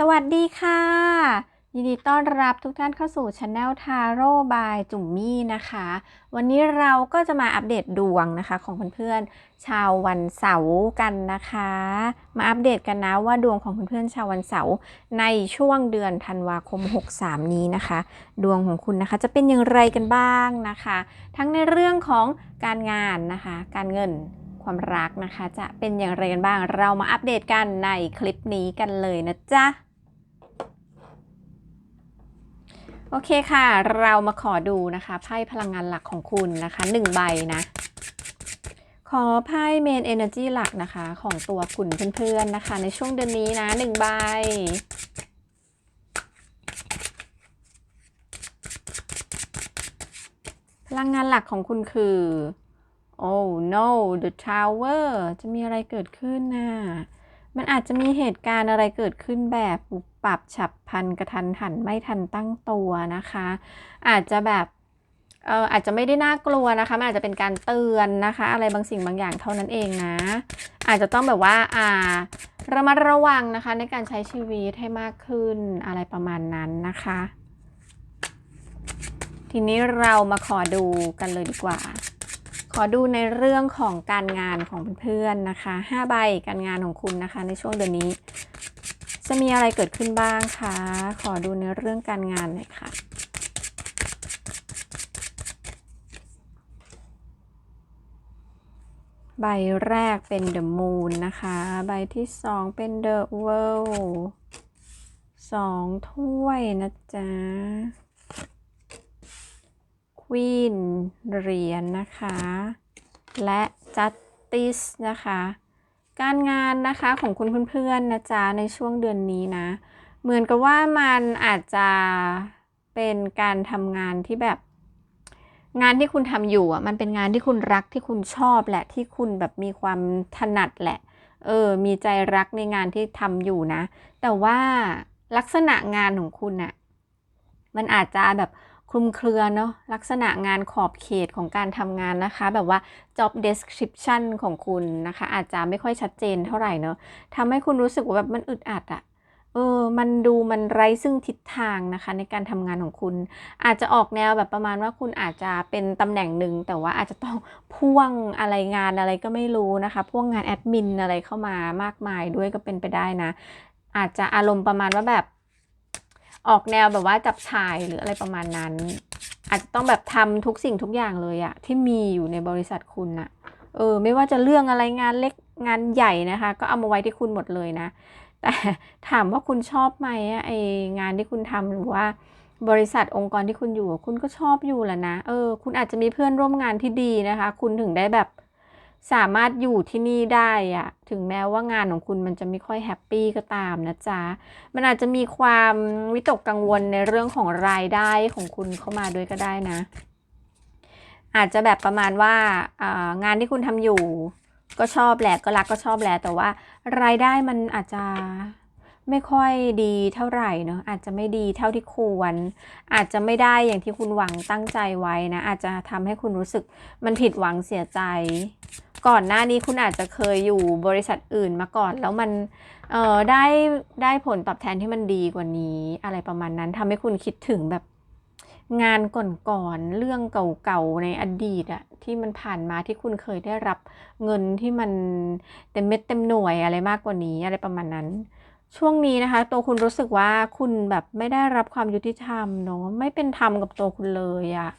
สวัสดีค่ะ ยินดีต้อนรับทุกท่านเข้าสู่ช anel ทาโร่บายจุ่มมี่นะคะ วันนี้เราก็จะมาอัปเดตดวงนะคะของเพื่อนๆชาววันเสาร์กันนะคะ มาอัปเดตกันนะว่าดวงของเพื่อนๆชาววันเสาร์ในช่วงเดือนธันวาคม 63 นี้นะคะ ดวงของคุณนะคะจะเป็นอย่างไรกันบ้างนะคะ ทั้งในเรื่องของการงานนะคะ การเงินความรักนะคะ จะเป็นอย่างไรกันบ้าง เรามาอัปเดตกันในคลิปนี้กันเลยนะจ๊ะ โอเคค่ะ เรามาขอดูนะคะไพ่พลังงานหลักของคุณนะคะหนึ่งใบนะ ขอไพ่เมนเอเนอร์จีหลักนะคะ ของตัวคุณเพื่อนๆนะคะ ในช่วงเดือนนี้นะหนึ่งใบพลังงานหลักของคุณคือ oh no the tower จะมีอะไรเกิดขึ้นน่ะ มันอาจจะมีเหตุการณ์อะไรเกิดขึ้นแบบ ปรับฉับพลันกระทันหันไม่ทันตั้งตัวนะคะ อาจจะแบบเอออาจจะไม่ได้น่ากลัวนะคะมันอาจจะเป็นการเตือนนะคะ อะไรบางสิ่งบางอย่างเท่านั้นเองนะ อาจจะต้องแบบว่าอ่าระมัดระวังนะคะ ในการใช้ชีวิตให้มากขึ้นอะไรประมาณนั้นนะคะ ทีนี้เรามาขอดูกันเลยดีกว่า ขอดูในเรื่องของการงานของเพื่อนๆนะคะ5ใบการงานของคุณนะคะ ในช่วงเดือนนี้ จะมีอะไรเกิดขึ้นบ้างคะ ขอดูในเรื่องการงานหน่อยค่ะ ใบแรกเป็น The Moon นะคะ ใบที่สองเป็น The World สองถ้วยนะจ๊ะควีนเหรียญนะคะ และจัตติสนะคะ การงานนะคะของคุณเพื่อนๆนะจ๊ะในช่วงเดือนนี้นะ เหมือนกับว่ามันอาจจะเป็นการทำงานที่แบบ งานที่คุณทำอยู่อะมันเป็นงานที่คุณรักที่คุณชอบแหละที่คุณแบบมีความถนัดแหละ เออ มีใจรักในงานที่ทำอยู่นะ แต่ว่าลักษณะงานของคุณน่ะมันอาจจะแบบ ลุมเครือเนาะลักษณะงานขอบเขตของการทำงานนะคะ แบบว่า job description ของคุณนะคะ อาจจะไม่ค่อยชัดเจนเท่าไหร่เนาะทำให้คุณรู้สึกว่าแบบมันอึดอัดอะเออ มันดูมันไร้ซึ่งทิศทางนะคะ ในการทำงานของคุณ อาจจะออกแนวแบบประมาณว่าคุณอาจจะเป็นตำแหน่งหนึ่งแต่ว่าอาจจะต้องพ่วงอะไรงานอะไรก็ไม่รู้นะคะ พ่วงงานแอดมินอะไรเข้ามามากมายด้วยก็เป็นไปได้นะ อาจจะอารมณ์ประมาณว่าแบบ ออกแนวแบบว่าจับฉ่ายหรืออะไรประมาณนั้น อาจจะต้องแบบทำทุกสิ่งทุกอย่างเลยอะที่มีอยู่ในบริษัทคุณอะเออ ไม่ว่าจะเรื่องอะไรงานเล็กงานใหญ่นะคะ ก็เอามาไว้ที่คุณหมดเลยนะ แต่ถามว่าคุณชอบไหมไองานที่คุณทำหรือว่าบริษัทองค์กรที่คุณอยู่ คุณก็ชอบอยู่แหละนะ เออ คุณอาจจะมีเพื่อนร่วมงานที่ดีนะคะ คุณถึงได้แบบ สามารถอยู่ที่นี่ได้อะถึงแม้ว่างานของคุณมันจะไม่ค่อยแฮปปี้ก็ตามนะจ๊ะ มันอาจจะมีความวิตกกังวลในเรื่องของรายได้ของคุณเข้ามาด้วยก็ได้นะ อาจจะแบบประมาณว่าางานที่คุณทำอยู่ ก็ชอบแหละก็รักก็ชอบแหละแต่ว่ารายได้มันอาจจะไม่ค่อยดีเท่าไหร่เนอะอาจจะไม่ดีเท่าที่ควร อาจจะไม่ได้อย่างที่คุณหวังตั้งใจไว้นะ อาจจะทำให้คุณรู้สึกมันผิดหวังเสียใจก่อนหน้านี้คุณอาจจะเคยอยู่บริษัทอื่นมาก่อน แล้วมันเอ่อได้ได้ผลตอบแทนที่มันดีกว่านี้อะไรประมาณนั้นทำให้คุณคิดถึงแบบงานก่อนๆเรื่องเก่าๆในอดีตอะที่มันผ่านมาที่คุณเคยได้รับเงินที่มันเต็มเม็ดเต็มหน่วยอะไรมากกว่านี้อะไรประมาณนั้น ช่วงนี้นะคะ ตัวคุณรู้สึกว่าคุณแบบไม่ได้รับความยุติธรรมเนาะไม่เป็นธรรมกับตัวคุณเลยอะ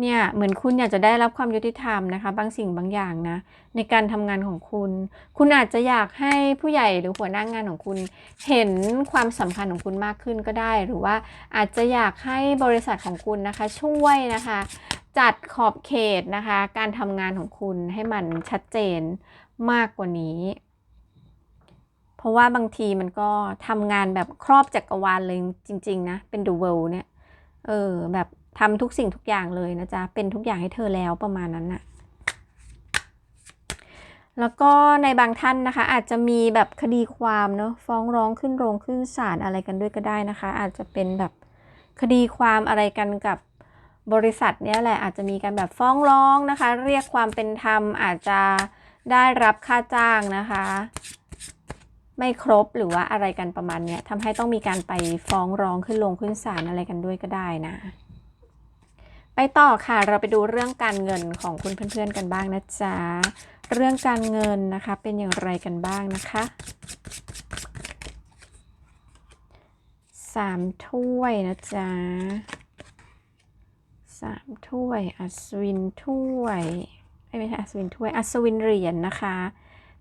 เนี่ย เหมือนคุณอยากจะได้รับความยุติธรรมนะคะ บางสิ่งบางอย่างนะ ในการทำงานของคุณ คุณอาจจะอยากให้ผู้ใหญ่หรือหัวหน้างานของคุณ เห็นความสำคัญของคุณมากขึ้นก็ได้ หรือว่าอาจจะอยากให้บริษัทของคุณนะคะ ช่วยนะคะ จัดขอบเขตนะคะ การทำงานของคุณให้มันชัดเจนมากกว่านี้ เพราะว่าบางทีมันก็ทำงานแบบครอบจักรวาลเลยจริง ๆ นะ เป็น the world เนี่ย เออแบบ ทำทุกสิ่งทุกอย่างเลยนะจ๊ะ เป็นทุกอย่างให้เธอแล้วประมาณนั้นน่ะ แล้วก็ในบางท่านนะคะ อาจจะมีแบบคดีความเนาะฟ้องร้องขึ้นโรงขึ้นศาลอะไรกันด้วยก็ได้นะคะ อาจจะเป็นแบบคดีความอะไรกันกับบริษัทเนี้ยแหละอาจจะมีการแบบฟ้องร้องนะคะ เรียกความเป็นธรรมอาจจะได้รับค่าจ้างนะคะ ไม่ครบหรือว่าอะไรกันประมาณเนี้ยทำให้ต้องมีการไปฟ้องร้องขึ้นลงขึ้นศาลอะไรกันด้วยก็ได้นะ ไปต่อค่ะเราไปดูเรื่องการเงินของคุณเพื่อนๆกันบ้างนะจ๊ะเรื่องการเงินนะคะเป็นอย่างไรกันบ้างนะคะสามถ้วยนะจ๊ะสามถ้วย อัศวินถ้วยไม่ใช่อัศวินถ้วย อัศวินเหรียญนะคะ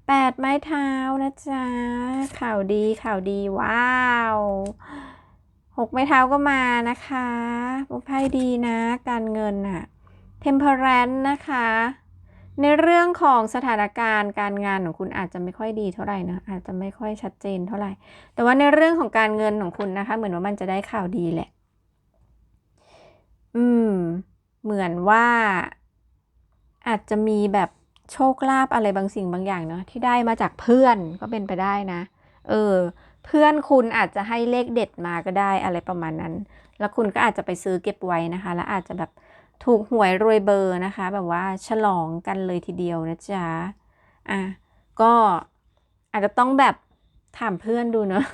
แปดไม้เท้านะจ๊ะข่าวดีข่าวดีว้าว หกไม้เท้าก็มานะคะไพ่ดีนะ การเงินอะ temperance นะคะ ในเรื่องของสถานการณ์การงานของคุณอาจจะไม่ค่อยดีเท่าไหร่นะ อาจจะไม่ค่อยชัดเจนเท่าไหร่ แต่ว่าในเรื่องของการเงินของคุณนะคะ เหมือนว่ามันจะได้ข่าวดีแหละ อืม เหมือนว่า อาจจะมีแบบโชคลาภอะไรบางสิ่งบางอย่างเนาะที่ได้มาจากเพื่อนก็เป็นไปได้นะ เออ พื่อนคุณอาจจะให้เลขเด็ดมาก็ได้อะไรประมาณนั้น แล้วคุณก็อาจจะไปซื้อเก็บไว้นะคะ แล้วอาจจะแบบถูกหวยรวยเบอร์นะคะ แบบว่าฉลองกันเลยทีเดียวนะจ๊ะ อะ ก็อาจจะต้องแบบถามเพื่อนดูเนอะ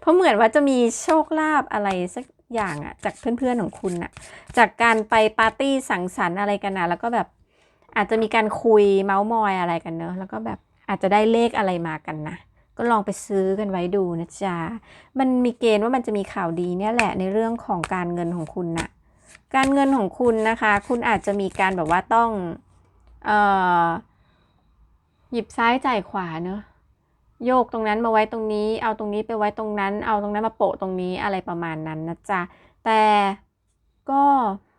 เพราะเหมือนว่าจะมีโชคลาภอะไรสักอย่างอะจากเพื่อนๆของคุณอะจากการไปปาร์ตี้สังสรรค์อะไรกันนะแล้วก็แบบอาจจะมีการคุยเมาส์มอยอะไรกันเนอะ แล้วก็แบบอาจจะได้เลขอะไรมากันนะ ก็ลองไปซื้อกันไว้ดูนะจ๊ะ มันมีเกณฑ์ว่ามันจะมีข่าวดีเนี่ยแหละในเรื่องของการเงินของคุณน่ะ การเงินของคุณนะคะ คุณอาจจะมีการแบบว่าต้องเอ่อหยิบซ้ายจ่ายขวาเนอะโยกตรงนั้นมาไว้ตรงนี้ เอาตรงนี้ไปไว้ตรงนั้น เอาตรงนั้นมาโปะตรงนี้อะไรประมาณนั้นนะจ๊ะ แต่ก็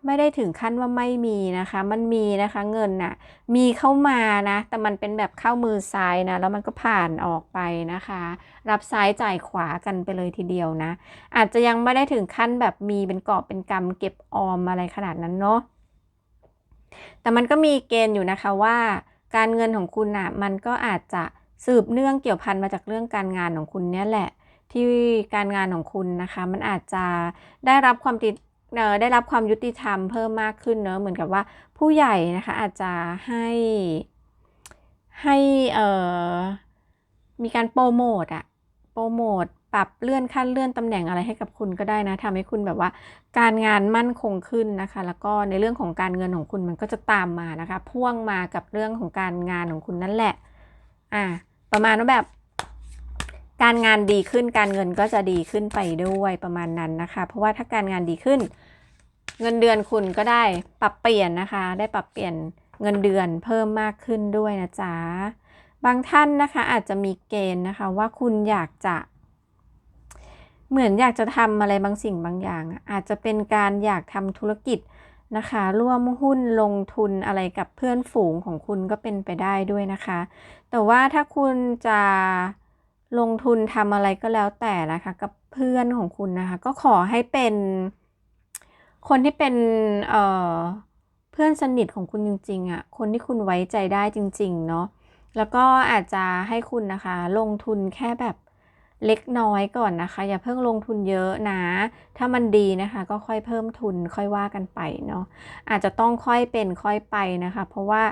ไม่ได้ถึงขั้นว่าไม่มีนะคะ มันมีนะคะเงินน่ะ มีเข้ามานะ แต่มันเป็นแบบเข้ามือซ้ายนะ แล้วมันก็ผ่านออกไปนะคะ รับซ้ายจ่ายขวากันไปเลยทีเดียวนะ อาจจะยังไม่ได้ถึงขั้นแบบมีเป็นกอบเป็นกำเก็บออมอะไรขนาดนั้นเนาะ แต่มันก็มีเกณฑ์อยู่นะคะว่า การเงินของคุณน่ะ มันก็อาจจะสืบเนื่องเกี่ยวพันมาจากเรื่องการงานของคุณเนี่ยแหละ ที่การงานของคุณนะคะ มันอาจจะได้รับความติด ได้รับความยุติธรรมเพิ่มมากขึ้นเนอะเหมือนกับว่าผู้ใหญ่นะคะอาจจะให้ให้เออมีการโปรโมทอะโปรโมทปรับเลื่อนขั้นเลื่อนตำแหน่งอะไรให้กับคุณก็ได้นะทำให้คุณแบบว่า การงานมั่นคงขึ้นนะคะ แล้วก็ในเรื่องของการเงินของคุณมันก็จะตามมานะคะ พ่วงมากับเรื่องของการงานของคุณนั่นแหละ อะประมาณว่าแบบ การงานดีขึ้นการเงินก็จะดีขึ้นไปด้วยประมาณนั้นนะคะ เพราะว่าถ้าการงานดีขึ้น เงินเดือนคุณก็ได้ปรับเปลี่ยนนะคะ ได้ปรับเปลี่ยนเงินเดือนเพิ่มมากขึ้นด้วยนะจ๊ะบางท่านนะคะอาจจะมีเกณฑ์นะคะว่าคุณอยากจะ เหมือนอยากจะทำอะไรบางสิ่งบางอย่าง อาจจะเป็นการอยากทำธุรกิจนะคะ ร่วมหุ้นลงทุนอะไรกับเพื่อนฝูงของคุณก็เป็นไปได้ด้วยนะคะ แต่ว่าถ้าคุณจะ ลงทุนทำอะไรก็แล้วแต่นะคะ กับเพื่อนของคุณนะคะ ก็ขอให้เป็นคนที่เป็นเเพื่อนสนิทของคุณจริงๆอะ่ะคนที่คุณไว้ใจได้จริง ๆ เนาะแล้วก็อาจจะให้คุณนะคะ ลงทุนแค่แบบ เล็กน้อยก่อนนะคะ อย่าเพิ่งลงทุนเยอะนะ ถ้ามันดีนะคะ ก็ค่อยเพิ่มทุนค่อยว่ากันไปเนาะอาจจะต้องค่อยเป็นค่อยไปนะคะ เพราะว่า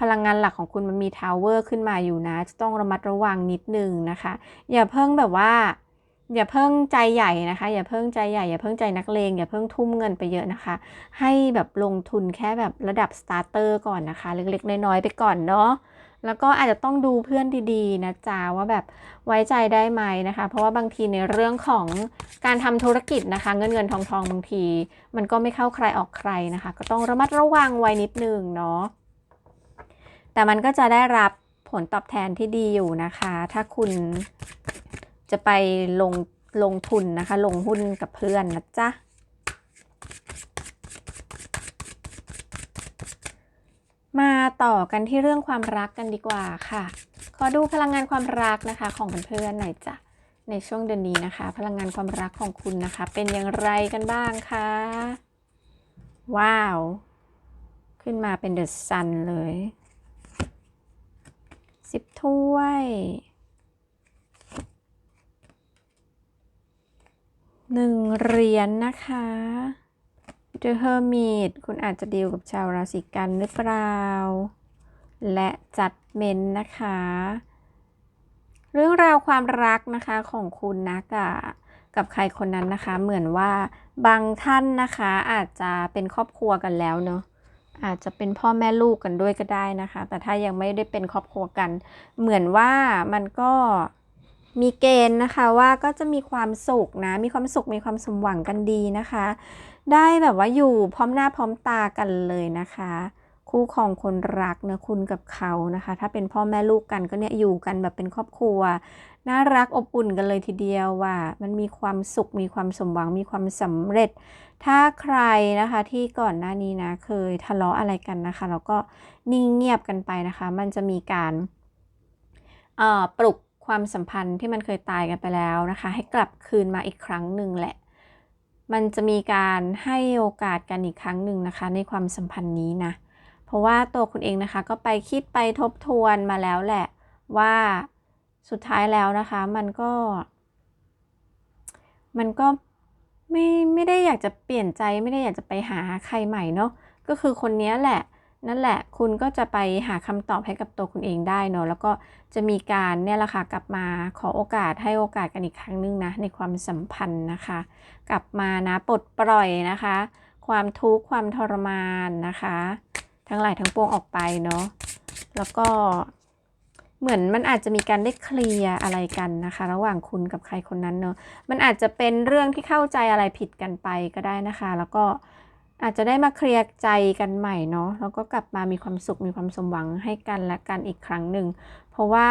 พลังงานหลักของคุณมันมีทาวเวอร์ขึ้นมาอยู่นะ จะต้องระมัดระวังนิดนึงนะคะ อย่าเพิ่งแบบว่าอย่าเพิ่งใจใหญ่นะคะ อย่าเพิ่งใจใหญ่ อย่าเพิ่งใจนักเลง อย่าเพิ่งทุ่มเงินไปเยอะนะคะ ให้แบบลงทุนแค่แบบระดับสตาร์เตอร์ก่อนนะคะ เล็กๆ น้อยๆ ไปก่อนเนาะ แล้วก็อาจจะต้องดูเพื่อนดีๆนะจ๊ะว่าแบบไว้ใจได้ไหมนะคะ เพราะว่าบางทีในเรื่องของการทำธุรกิจนะคะ เงินเงินทองทองบางที มันก็ไม่เข้าใครออกใครนะคะ ก็ต้องระมัดระวังไว้นิดนึงเนาะแต่มันก็จะได้รับผลตอบแทนที่ดีอยู่นะคะ ถ้าคุณจะไปลงลงทุนนะคะ ลงหุ้นกับเพื่อนนะจ๊ะ มา ต่อกันที่เรื่องความรักกันดีกว่าค่ะ ขอดูพลังงานความรักนะคะ ของเพื่อนๆหน่อยจ้ะ ในช่วงเดือนนี้นะคะ พลังงานความรักของคุณนะคะ เป็นอย่างไรกันบ้างคะ ว้าว ขึ้นมาเป็นเดอะซันเลยสิบถ้วย หนึ่งเหรียญนนะคะ The Hermit คุณอาจจะดีลกับชาวราศีกันหรือเปล่า และจัดเมนนะคะ เรื่องราวความรักนะคะของคุณนะกับกับใครคนนั้นนะคะ เหมือนว่าบางท่านนะคะอาจจะเป็นครอบครัวกันแล้วเนาะอาจจะเป็นพ่อแม่ลูกกันด้วยก็ได้นะคะ แต่ถ้ายังไม่ได้เป็นครอบครัวกัน เหมือนว่ามันก็มีเกณฑ์นะคะว่าก็จะมีความสุขนะ มีความสุขมีความสมหวังกันดีนะคะ ได้แบบว่าอยู่พร้อมหน้าพร้อมตากันเลยนะคะ คู่ครองคนรักเนะคุณกับเขานะคะ ถ้าเป็นพ่อแม่ลูกกันก็เนี่ยอยู่กันแบบเป็นครอบครัว น่ารักอบอุ่นกันเลยทีเดียวว่า มันมีความสุขมีความสมหวังมีความสำเร็จ ถ้าใครนะคะที่ก่อนหน้านี้นะเคยทะเลาะอะไรกันนะคะ แล้วก็นิ่งเงียบกันไปนะคะ มันจะมีการปลุกความสัมพันธ์ที่มันเคยตายกันไปแล้วนะคะ ให้กลับคืนมาอีกครั้งหนึ่งแหละ มันจะมีการให้โอกาสกันอีกครั้งหนึ่งนะคะ ในความสัมพันธ์นี้นะ เพราะว่าตัวคุณเองนะคะก็ไปคิดไปทบทวนมาแล้วแหละว่าสุดท้ายแล้วนะคะมันก็ มันก็ไม่ไม่ได้อยากจะเปลี่ยนใจไม่ได้อยากจะไปหาใครใหม่เนาะก็คือคนนี้แหละ นั่นแหละคุณก็จะไปหาคำตอบให้กับตัวคุณเองได้เนาะแล้วก็จะมีการเนี่ยแหละค่ะกลับมาขอโอกาสให้โอกาสกันอีกครั้งหนึงนะในความสัมพันธ์นะคะ กลับมานะปลดปล่อยนะคะ ความทุกข์ความทรมานนะคะ ทั้งหลายทั้งปวงออกไปเนาะแล้วก็เหมือนมันอาจจะมีการได้เคลียร์อะไรกันนะคะ ระหว่างคุณกับใครคนนั้นเนาะมันอาจจะเป็นเรื่องที่เข้าใจอะไรผิดกันไปก็ได้นะคะ แล้วก็ อาจจะได้มาเคลียร์ใจกันใหม่เนาะแล้วก็กลับมามีความสุขมีความสมหวังให้กันและกันอีกครั้งหนึ่ง เพราะว่า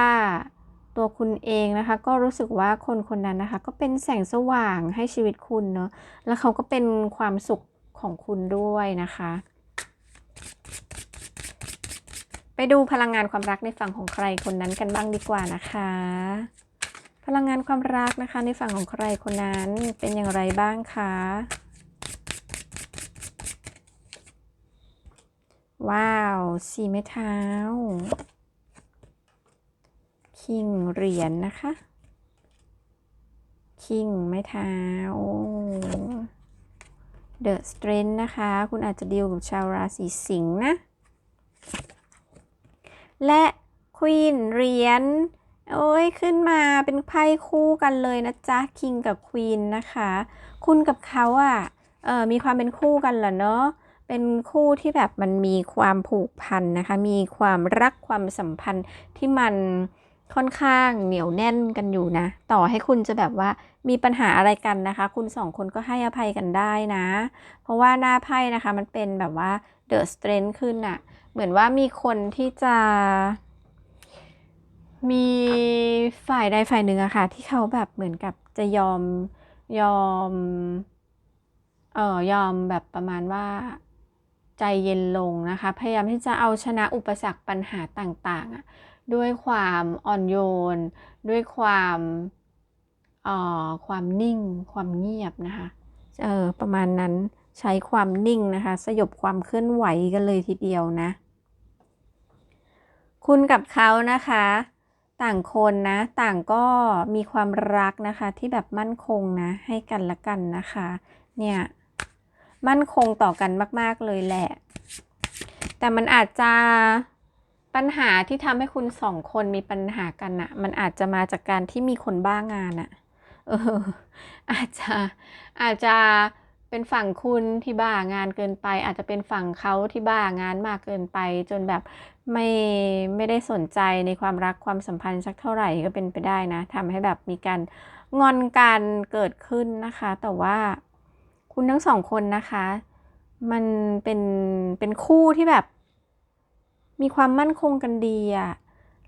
ตัวคุณเองนะคะ ก็รู้สึกว่าคนคนนั้นนะคะ ก็เป็นแสงสว่างให้ชีวิตคุณเนาะแล้วเขาก็เป็นความสุขของคุณด้วยนะคะ ไปดูพลังงานความรักในฝั่งของใครคนนั้นกันบ้างดีกว่านะคะ พลังงานความรักนะคะในฝั่งของใครคนนั้นเป็นอย่างไรบ้างคะ ว้าว สี่ไม้เท้า คิงเหรียญนนะคะ คิงไม้เท้าเดอะสเตรนนะคะ คุณอาจจะดีลกับชาวราศีสิงห์นะ และควีนเหรียญโอ้ยขึ้นมาเป็นไพ่คู่กันเลยนะจ๊ะคิงกับควีนนะคะ คุณกับเขาอะ่ะเออมีความเป็นคู่กันเหรอเนาะ เป็นคู่ที่แบบมันมีความผูกพันนะคะ มีความรักความสัมพันธ์ที่มันค่อนข้างเหนียวแน่นกันอยู่นะ ต่อให้คุณจะแบบว่ามีปัญหาอะไรกันนะคะ คุณสองคนก็ให้อภัยกันได้นะ เพราะว่าหน้าไพ่นะคะมันเป็นแบบว่าเดอะสเตรน g ขึ้นอะเหมือนว่ามีคนที่จะ มีฝ่ายใดฝ่ายหนึ่งอะค่ะ ที่เขาแบบเหมือนกับจะยอมยอม เออยอมแบบประมาณว่า ใจเย็นลงนะคะ พยายามที่จะเอาชนะอุปสรรคปัญหาต่างๆ ด้วยความอ่อนโยน ด้วยความเอ่อความนิ่ง ความเงียบนะคะเออประมาณนั้นใช้ความนิ่งนะคะ สยบความเคลื่อนไหวกันเลยทีเดียวนะ คุณกับเขานะคะ ต่างคนนะ ต่างก็มีความรักนะคะที่แบบมั่นคงนะ ให้กันและกันนะคะ เนี่ย มั่นคงต่อกันมาก ๆ เลยแหละ แต่มันอาจจะปัญหาที่ทำให้คุณสองคนมีปัญหากันอะมันอาจจะมาจากการที่มีคนบ้างานอะเออ อาจจะอาจจะเป็นฝั่งคุณที่บ้างานเกินไป อาจจะเป็นฝั่งเขาที่บ้างานมากเกินไป จนแบบไม่ไม่ได้สนใจในความรักความสัมพันธ์สักเท่าไหร่ก็เป็นไปได้นะทำให้แบบมีการงอนกันเกิดขึ้นนะคะ แต่ว่า คุณทั้งสองคนนะคะ มันเป็นเป็นคู่ที่แบบ มีความมั่นคงกันดีอะ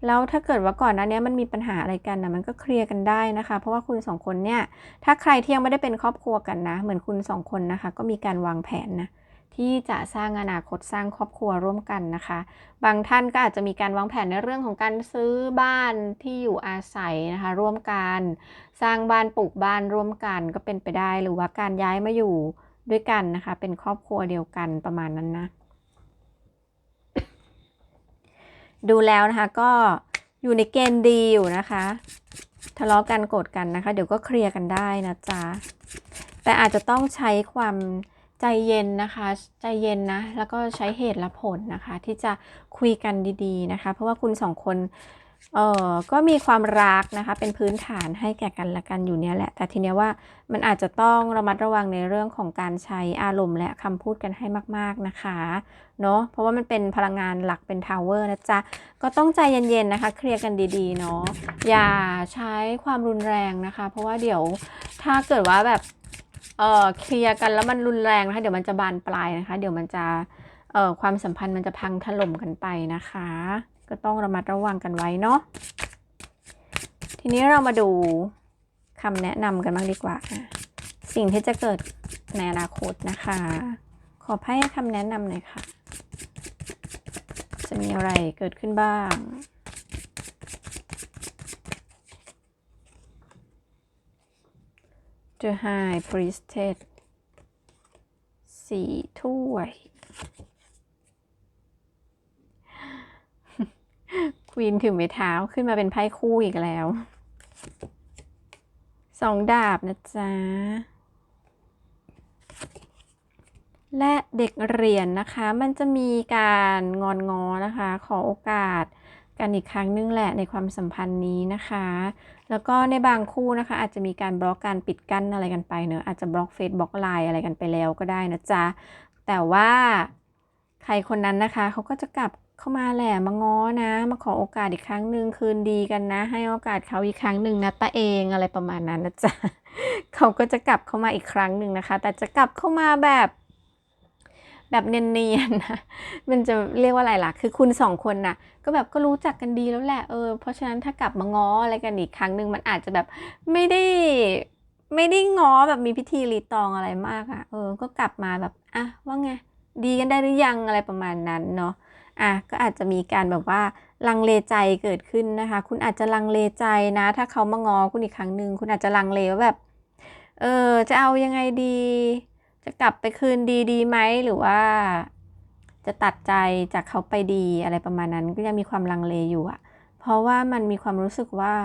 แล้วถ้าเกิดว่าก่อนหน้านี้มันมีปัญหาอะไรกันนะมันก็เคลียร์กันได้นะคะ เพราะว่าคุณสองคนเนี่ย ถ้าใครที่ยังไม่ได้เป็นครอบครัวกันนะ เหมือนคุณสองคนนะคะ ก็มีการวางแผนนะ ที่จะสร้างอนาคตสร้างครอบครัวร่วมกันนะคะ บางท่านก็อาจจะมีการวางแผนในเรื่องของการซื้อบ้านที่อยู่อาศัยนะคะ ร่วมกัน สร้างบ้านปลูกบ้านร่วมกันก็เป็นไปได้หรือว่าการย้ายมาอยู่ด้วยกันนะคะ เป็นครอบครัวเดียวกันประมาณนั้นนะ ดูแล้วนะคะก็อยู่ในเกณฑ์ดีอยู่นะคะ ทะเลาะกันโกรธกันนะคะ เดี๋ยวก็เคลียร์กันได้นะจ๊ะแต่อาจจะต้องใช้ความ ใจเย็นนะคะ ใจเย็นนะ แล้วก็ใช้เหตุและผลนะคะ ที่จะคุยกันดีๆนะคะ เพราะว่าคุณสองคนเออก็มีความรักนะคะ เป็นพื้นฐานให้แก่กันและกันอยู่เนี้ยแหละ แต่ทีเนี้ยว่ามันอาจจะต้องระมัดระวังในเรื่องของการใช้อารมณ์และคำพูดกันให้มาก ๆนะคะ เนาะเพราะว่ามันเป็นพลังงานหลักเป็นทาวเวอร์นะจ๊ะ ก็ต้องใจเย็นๆนะคะ เคลียร์กันดีๆเนาะ อย่าใช้ความรุนแรงนะคะ เพราะว่าเดี๋ยวถ้าเกิดว่าแบบ เออเคลียร์กันแล้วมันรุนแรงนะคะเดี๋ยวมันจะบานปลายนะคะ เดี๋ยวมันจะเอ่อความสัมพันธ์มันจะพังถล่มกันไปนะคะ ก็ต้องระมัดระวังกันไว้เนาะทีนี้เรามาดูคำแนะนำกันบ้างดีกว่า สิ่งที่จะเกิดในอนาคตนะคะ ขอให้คำแนะนำหน่อยค่ะ จะมีอะไรเกิดขึ้นบ้าง The High Priestess สี่ถ้วย ควีนถือไม้เท้าขึ้นมาเป็นไพ่คู่อีกแล้ว สองดาบนะจ๊ะ และเด็กเหรียญนนะคะ มันจะมีการงอนงอนะคะ ขอโอกาส กันอีกครั้งนึงแหละในความสัมพันธ์นี้นะคะ แล้วก็ในบางคู่นะคะ อาจจะมีการบล็อกการปิดกั้นอะไรกันไปเนอะอาจจะบล็อกเฟซบล็อกไลน์อะไรกันไปแล้วก็ได้นะจ๊ะแต่ว่าใครคนนั้นนะคะเขาก็จะกลับเข้ามาแหละมาง้อนะ มาขอโอกาสอีกครั้งหนึ่งคืนดีกันนะ ให้โอกาสเขาอีกครั้งหนึ่งนะตาเองอะไรประมาณนั้นนะจ๊ะเขาก็จะกลับเข้ามาอีกครั้งหนึ่งนะคะ แต่จะกลับเข้ามาแบบ แบบเนียนๆนะมันจะเรียกว่าอะไรล่ะ คือคุณสองคนน่ะ ก็แบบก็รู้จักกันดีแล้วแหละเออเพราะฉะนั้นถ้ากลับมาง้ออะไรกันอีกครั้งหนึ่งมันอาจจะแบบไม่ได้ไม่ได้ง้อแบบมีพิธีรีตองอะไรมากอะ่ะเออ ก็กลับมาแบบอะว่าไงดีกันได้หรือยังอะไรประมาณนั้นเนาะอะก็อาจจะมีการแบบว่าลังเลใจเกิดขึ้นนะคะ คุณอาจจะลังเลใจนะ ถ้าเขามางอคุณอีกครั้งหนึ่งคุณอาจจะลังเลว่าแบบ เออจะเอายังไงดี จะกลับไปคืนดีดีไหมหรือว่า จะตัดใจจากเขาไปดีอะไรประมาณนั้น ก็ยังมีความลังเลอยู่อะเพราะว่ามันมีความรู้สึกว่า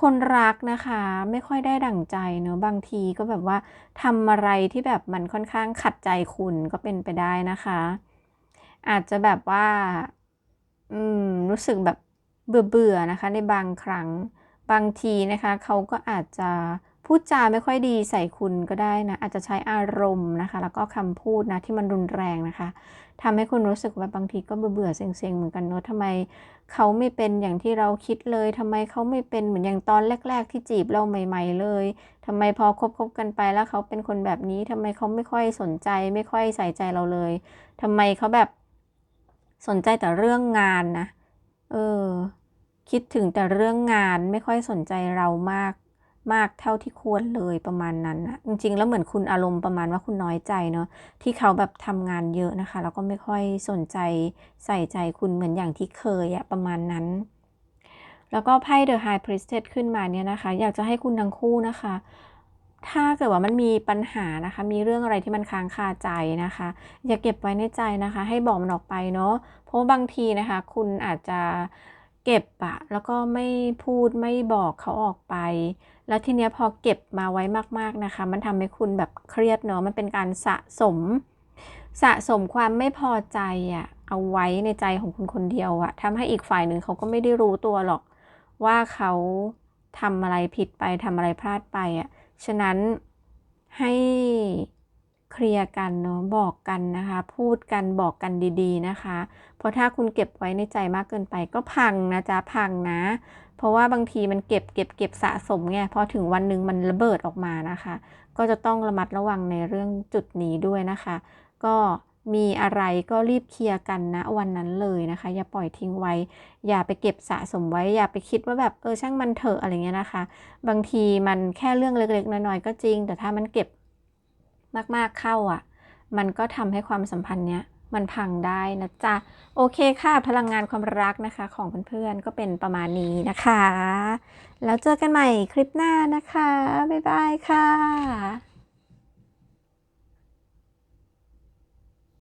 คนรักนะคะไม่ค่อยได้ดั่งใจเนอะบางทีก็แบบว่าทำอะไรที่แบบมันค่อนข้างขัดใจคุณก็เป็นไปได้นะคะ อาจจะแบบว่า อืม รู้สึกแบบเบื่อเบื่อๆนะคะ ในบางครั้งบางทีนะคะ เขาก็อาจจะ พูดจาไม่ค่อยดีใส่คุณก็ได้นะ อาจจะใช้อารมณ์นะคะ แล้วก็คำพูดนะที่มันรุนแรงนะคะทำให้คุณรู้สึกว่าบางทีก็เบื่อเบื่อๆเซ็งๆเหมือนกันเนอะทำไมเขาไม่เป็นอย่างที่เราคิดเลยทำไมเขาไม่เป็นเหมือนอย่างตอนแรก ๆ ที่จีบเราใหม่ ๆ เลยทำไมพอคบๆกันไปแล้วเขาเป็นคนแบบนี้ทำไมเขาไม่ค่อยสนใจ ไม่ค่อยใส่ใจเราเลยทำไมเขาแบบสนใจแต่เรื่องงานนะ เออ คิดถึงแต่เรื่องงานไม่ค่อยสนใจเรามาก มากเท่าที่ควรเลยประมาณนั้นนะจริง ๆ แล้วเหมือนคุณอารมณ์ประมาณว่าคุณน้อยใจเนาะที่เขาแบบทำงานเยอะนะคะ แล้วก็ไม่ค่อยสนใจใส่ใจคุณเหมือนอย่างที่เคยอะประมาณนั้น แล้วก็ไพ่ The High Priestess ขึ้นมาเนี่ยนะคะ อยากจะให้คุณทั้งคู่นะคะ ถ้าเกิดว่ามันมีปัญหานะคะ มีเรื่องอะไรที่มันค้างคาใจนะคะ อย่าเก็บไว้ในใจนะคะ ให้บอกมันออกไปเนาะเพราะบางทีนะคะ คุณอาจจะ เก็บอะแล้วก็ไม่พูดไม่บอกเขาออกไป แล้วทีเนี้ยพอเก็บมาไว้มากๆนะคะ มันทำให้คุณแบบเครียดเนาะมันเป็นการสะสม สะสมความไม่พอใจอะเอาไว้ในใจของคุณคนเดียวอะทำให้อีกฝ่ายหนึ่งเขาก็ไม่ได้รู้ตัวหรอก ว่าเขาทำอะไรผิดไปทำอะไรพลาดไปอะฉะนั้นให้ เคลียร์กันเนาะบอกกันนะคะ พูดกันบอกกันดีๆนะคะ เพราะถ้าคุณเก็บไว้ในใจมากเกินไปก็พังนะจ๊ะพังนะ เพราะว่าบางทีมันเก็บเก็บเก็บสะสมไงพอถึงวันหนึ่งมันระเบิดออกมานะคะ ก็จะต้องระมัดระวังในเรื่องจุดนี้ด้วยนะคะ ก็มีอะไรก็รีบเคลียร์กันนะวันนั้นเลยนะคะ อย่าปล่อยทิ้งไว้ อย่าไปเก็บสะสมไว้ อย่าไปคิดว่าแบบเออช่างมันเถอะอะไรเงี้ยนะคะ บางทีมันแค่เรื่องเล็กๆน้อยๆก็จริง แต่ถ้ามันเก็บ มากๆเข้าอะ มันก็ทำให้ความสัมพันธ์เนี้ยมันพังได้นะจ๊ะ โอเคค่ะ พลังงานความรักนะคะ ของเพื่อนๆก็เป็นประมาณนี้นะคะ แล้วเจอกันใหม่คลิปหน้านะคะ บ๊ายบายค่ะ